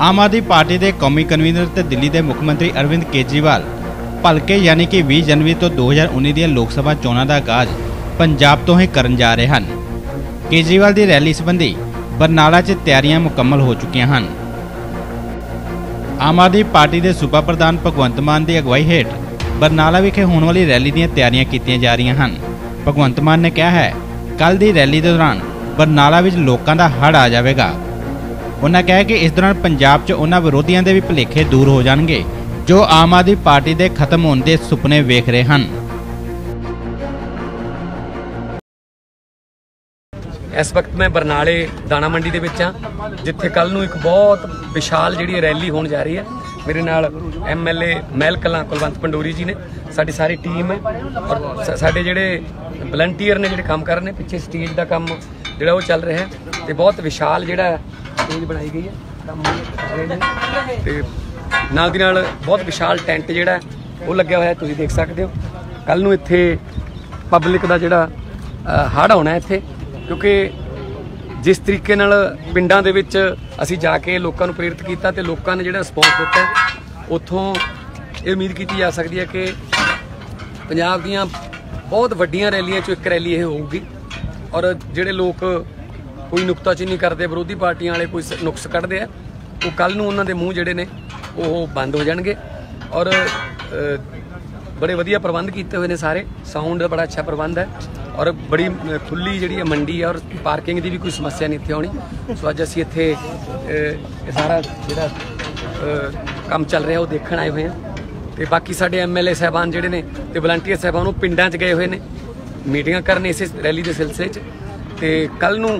Aam Aadmi party ਦੇ ਕੌਮੀ convener ਤੇ ਦਿੱਲੀ ਦੇ ਮੁੱਖ ਮੰਤਰੀ ਅਰਵਿੰਦ ਕੇਜਰੀਵਾਲ ਭਲਕੇ ਯਾਨੀ ਕਿ 20 ਜਨਵਰੀ ਤੋਂ 2019 ਦੀਆਂ ਲੋਕ ਸਭਾ ਚੋਣਾਂ ਦਾ ਆਗਾਜ਼ ਪੰਜਾਬ ਤੋਂ ਹੀ ਕਰਨ ਜਾ ਰਹੇ ਹਨ। ਕੇਜਰੀਵਾਲ ਦੀ ਰੈਲੀ ਸੰਬੰਧੀ ਬਰਨਾਲਾ 'ਚ ਤਿਆਰੀਆਂ ਮੁਕੰਮਲ ਹੋ ਚੁੱਕੀਆਂ ਹਨ। ਆਮ ਆਦਮੀ ਪਾਰਟੀ ਦੇ ਸੂਬਾ ਪ੍ਰਧਾਨ ਭਗਵੰਤ ਮਾਨ ਦੀ ਅਗਵਾਈ ਹੇਠ ਬਰਨਾਲਾ ਵਿਖੇ ਹੋਣ ਵਾਲੀ ਰੈਲੀ ਦੀਆਂ ਤਿਆਰੀਆਂ ਕੀਤੀਆਂ ਜਾ ਰਹੀਆਂ ਹਨ। ਭਗਵੰਤ ਮਾਨ ਨੇ ਕਿਹਾ ਹੈ ਕੱਲ ਦੀ ਰੈਲੀ ਦੇ ਦੌਰਾਨ ਬਰਨਾਲਾ ਵਿੱਚ ਲੋਕਾਂ ਦਾ ਹੜ ਆ ਜਾਵੇਗਾ। ਉਹਨਾਂ ਕਿਹਾ ਕਿ ਇਸ ਦੌਰਾਨ ਪੰਜਾਬ 'ਚ ਉਹਨਾਂ ਵਿਰੋਧੀਆਂ ਦੇ ਵੀ ਭੁਲੇਖੇ ਦੂਰ ਹੋ ਜਾਣਗੇ, ਜੋ ਆਮ ਆਦਮੀ ਪਾਰਟੀ ਦੇ ਖਤਮ ਹੋਣ ਦੇ ਸੁਪਨੇ ਵੇਖ ਰਹੇ ਹਨ। ਇਸ ਵਕਤ ਮੈਂ ਬਰਨਾਲੇ ਦਾਣਾ ਮੰਡੀ ਦੇ ਵਿੱਚ ਆ ਜਿੱਥੇ ਕੱਲ ਨੂੰ ਇੱਕ ਬਹੁਤ ਵਿਸ਼ਾਲ ਜਿਹੜੀ ਰੈਲੀ ਹੋਣ ਜਾ ਰਹੀ ਹੈ। ਮੇਰੇ ਨਾਲ ਐਮਐਲਏ ਮਹਿਲ ਕਲਾਂ ਕੁਲਵੰਤ ਪੰਡੋਰੀ ਜੀ ਨੇ, ਸਾਡੀ ਸਾਰੀ ਟੀਮ ਹੈ ਔਰ ਸਾਡੇ ਜਿਹੜੇ ਵਲੰਟੀਅਰ ਨੇ ਜਿਹੜੇ ਕੰਮ ਕਰ ਰਹੇ ਨੇ, ਪਿੱਛੇ ਸਟੇਜ ਦਾ ਕੰਮ ਜਿਹੜਾ ਉਹ ਚੱਲ ਰਿਹਾ ਹੈ ਤੇ ਬਹੁਤ ਵਿਸ਼ਾਲ ਜਿਹੜਾ ਸਟੇਜ ਬਣਾਈ ਗਈ ਹੈ। ਕੰਮ ਕਰ ਰਹੇ ਨੇ। ਤੇ ਨਾਲ ਦੀ ਨਾਲ ਬਹੁਤ ਵਿਸ਼ਾਲ ਟੈਂਟ ਜਿਹੜਾ ਉਹ ਲੱਗਿਆ ਹੋਇਆ ਤੁਸੀਂ ਦੇਖ ਸਕਦੇ ਹੋ। ਕੱਲ ਨੂੰ ਇੱਥੇ ਪਬਲਿਕ ਦਾ ਜਿਹੜਾ ਹੜ ਆਉਣਾ ਇੱਥੇ। ਕਿਉਂਕਿ ਜਿਸ ਤਰੀਕੇ ਨਾਲ ਪਿੰਡਾਂ ਦੇ ਵਿੱਚ ਅਸੀਂ ਜਾ ਕੇ ਲੋਕਾਂ ਨੂੰ ਪ੍ਰੇਰਿਤ ਕੀਤਾ ਤੇ ਲੋਕਾਂ ਨੇ ਜਿਹੜਾ ਰਿਸਪੌਂਸ ਦਿੱਤਾ ਉੱਥੋਂ ਇਹ ਉਮੀਦ ਕੀਤੀ ਜਾ ਸਕਦੀ ਹੈ ਕਿ ਪੰਜਾਬ ਦੀਆਂ ਬਹੁਤ ਵੱਡੀਆਂ ਰੈਲੀਆਂ ਚੋਂ ਇੱਕ ਰੈਲੀ ਇਹ ਹੋਊਗੀ। ਔਰ ਜਿਹੜੇ ਲੋਕ ਕੋਈ ਨੁਕਤਾਚੀਨੀ ਕਰਦੇ ਵਿਰੋਧੀ ਪਾਰਟੀਆਂ ਵਾਲੇ ਕੋਈ ਸ- ਨੁਕਸ ਕੱਢਦੇ ਆ ਉਹ ਕੱਲ ਨੂੰ ਉਹਨਾਂ ਦੇ ਮੂੰਹ ਜਿਹੜੇ ਨੇ ਉਹ ਬੰਦ ਹੋ ਜਾਣਗੇ। ਔਰ ਬੜੇ ਵਧੀਆ ਪ੍ਰਬੰਧ ਕੀਤੇ ਹੋਏ ਨੇ ਸਾਰੇ ਸਾਊਂਡ ਦਾ ਬੜਾ ਅੱਛਾ ਪ੍ਰਬੰਧ ਹੈ। ਔਰ ਬੜੀ ਅ, ਖੁੱਲੀ ਜਿਹੜੀ ਹੈ ਮੰਡੀ ਹੈ ਔਰ ਪਾਰਕਿੰਗ ਦੀ ਵੀ ਕੋਈ ਸਮੱਸਿਆ ਨਹੀਂ ਇੱਥੇ ਆਉਣੀ। ਸੋ ਅੱਜ ਅਸੀਂ ਇੱਥੇ ਇਹ ਸਾਰਾ ਜਿਹੜਾ ਕੰਮ ਚੱਲ ਰਿਹਾ ਉਹ ਦੇਖਣ ਆਏ ਹੋਏ ਹਾਂ। ਤੇ ਬਾਕੀ ਸਾਡੇ ਐਮਐਲਏ ਸਹਿਬਾਨ ਜਿਹੜੇ ਨੇ ਤੇ ਵਲੰਟੀਅਰ ਸਹਿਬਾਨ ਉਹ ਪਿੰਡਾਂ 'ਚ ਗਏ ਹੋਏ ਨੇ। ਮੀਟਿੰਗਾਂ ਕਰਨ ਇਸੇ ਰੈਲੀ ਦੇ ਸਿਲਸਿਲੇ 'ਚ। ਤੇ ਕੱਲ ਨੂੰ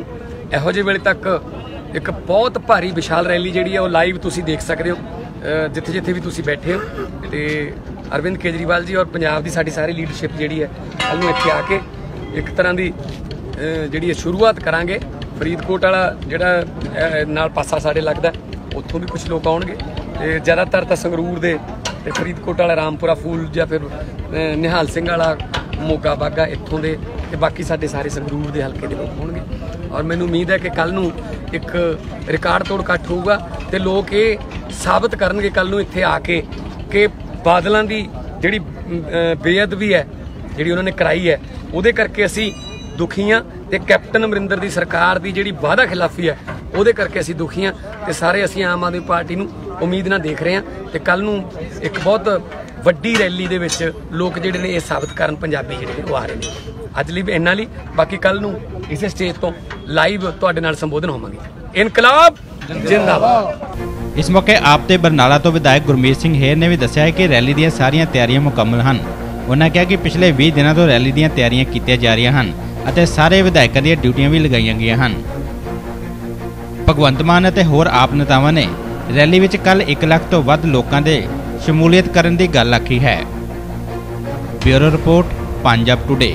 ਇਹੋ ਜਿਹੇ ਵੇਲੇ ਤੱਕ ਇੱਕ ਬਹੁਤ ਭਾਰੀ ਵਿਸ਼ਾਲ ਰੈਲੀ ਜਿਹੜੀ ਹੈ ਉਹ ਲਾਈਵ ਤੁਸੀਂ ਦੇਖ ਸਕਦੇ ਹੋ ਜਿੱਥੇ ਜਿੱਥੇ ਵੀ ਤੁਸੀਂ ਬੈਠੇ ਹੋ। ਤੇ ਅਰਵਿੰਦ ਕੇਜਰੀਵਾਲ ਜੀ ਔਰ ਪੰਜਾਬ ਦੀ ਸਾਡੀ ਸਾਰੀ ਲੀਡਰਸ਼ਿਪ ਜਿਹੜੀ ਹੈ ਕੱਲ ਨੂੰ ਇੱਥੇ ਆ ਕੇ ਇੱਕ ਤਰ੍ਹਾਂ ਦੀ ਜਿਹੜੀ ਹੈ ਸ਼ੁਰੂਆਤ ਕਰਾਂਗੇ। ਫਰੀਦਕੋਟ ਵਾਲਾ ਜਿਹੜਾ ਨਾਲ ਪਾਸਾ ਸਾਡੇ ਲੱਗਦਾ, ਉੱਥੋਂ ਵੀ ਕੁਝ ਲੋਕ ਆਉਣਗੇ। ਤੇ ਜ਼ਿਆਦਾਤਰ ਤਾਂ ਸੰਗਰੂਰ ਦੇ ਤੇ ਫਰੀਦਕੋਟ ਵਾਲਾ, ਰਾਮਪੁਰਾ ਫੂਲ ਜਾਂ ਫਿਰ ਨਿਹਾਲ ਸਿੰਘ ਵਾਲਾ, ਮੋਗਾ ਬਾਗਾ ਇੱਥੋਂ ਦੇ ਤੇ ਬਾਕੀ ਸਾਡੇ ਸਾਰੇ ਸੰਗਰੂਰ ਦੇ ਹਲਕੇ ਦੇ ਲੋਕ ਹੋਣਗੇ। ਔਰ ਮੈਨੂੰ ਉਮੀਦ ਹੈ ਕਿ ਕੱਲ ਨੂੰ ਇੱਕ ਰਿਕਾਰਡ ਤੋੜ ਇਕੱਠ ਹੋਊਗਾ ਤੇ ਲੋਕ ਇਹ ਸਾਬਤ ਕਰਨਗੇ ਕੱਲ ਨੂੰ ਇੱਥੇ ਆ ਕੇ ਕਿ ਬਾਦਲਾਂ ਦੀ ਜਿਹੜੀ ਬੇਅਦਬੀ ਹੈ, ਜਿਹੜੀ ਉਹਨਾਂ ਨੇ ਕਰਾਈ ਹੈ, ਉਹਦੇ ਕਰਕੇ ਅਸੀਂ ਦੁਖੀ ਹਾਂ ਤੇ ਕੈਪਟਨ ਅਮਰਿੰਦਰ ਦੀ ਸਰਕਾਰ ਦੀ ਜਿਹੜੀ ਵਾਅਦਾ ਖਿਲਾਫੀ ਹੈ, ਉਹਦੇ ਕਰਕੇ ਅਸੀਂ ਦੁਖੀ ਹਾਂ ਤੇ ਸਾਰੇ ਅਸੀਂ ਆਮ ਆਦਮੀ ਪਾਰਟੀ ਨੂੰ ਉਮੀਦ ਨਾਲ ਦੇਖ ਰਹੇ ਹਾਂ ਤੇ ਕੱਲ ਨੂੰ ਇੱਕ ਬਹੁਤ ਵੱਡੀ ਰੈਲੀ ਦੇ ਵਿੱਚ ਲੋਕ ਜਿਹੜੇ ਨੇ ਇਹ ਸਾਬਤ ਕਰਨ ਪੰਜਾਬੀ ਜਿਹੜੇ ਨੇ ਉਹ ਆ ਰਹੇ ਨੇ। ਅੱਜ ਲਈ ਵੀ ਇੰਨਾ ਲਈ, ਬਾਕੀ ਕੱਲ ਨੂੰ ਇਸੇ ਸਟੇਜ ਤੋਂ ਲਾਈਵ ਤੁਹਾਡੇ ਨਾਲ ਸੰਬੋਧਨ ਹੋਵਾਂਗੇ। ਇਨਕਲਾਬ ਜਿੰਦਾਬਾਦ। ਇਸ ਮੌਕੇ ਆਪ ਤੇ ਬਰਨਾਲਾ ਤੋਂ ਵਿਧਾਇਕ ਗੁਰਮੀਤ ਸਿੰਘ ਹੇਰ ਨੇ ਵੀ ਦੱਸਿਆ ਕਿ ਰੈਲੀ ਦੀਆਂ ਸਾਰੀਆਂ ਤਿਆਰੀਆਂ ਮੁਕੰਮਲ ਹਨ। ਉਹਨਾਂ ਕਿਹਾ ਕਿ ਪਿਛਲੇ 20 ਦਿਨਾਂ ਤੋਂ ਰੈਲੀ ਦੀਆਂ ਤਿਆਰੀਆਂ ਕੀਤੀਆਂ ਜਾ ਰਹੀਆਂ ਹਨ ਅਤੇ ਸਾਰੇ ਵਿਧਾਇਕਾਂ ਦੀਆਂ ਡਿਊਟੀਆਂ ਵੀ ਲਗਾਈਆਂ ਗਈਆਂ ਹਨ। ਭਗਵੰਤ ਮਾਨ ਅਤੇ ਹੋਰ ਆਪ ਨੇਤਾਵਾਂ ਨੇ ਰੈਲੀ ਵਿੱਚ ਕੱਲ 1 ਲੱਖ ਤੋਂ ਵੱਧ ਲੋਕਾਂ ਦੇ ਸ਼ਮੂਲੀਅਤ ਕਰਨ ਦੀ ਗੱਲ ਆਖੀ ਹੈ। Bureau report, Punjab today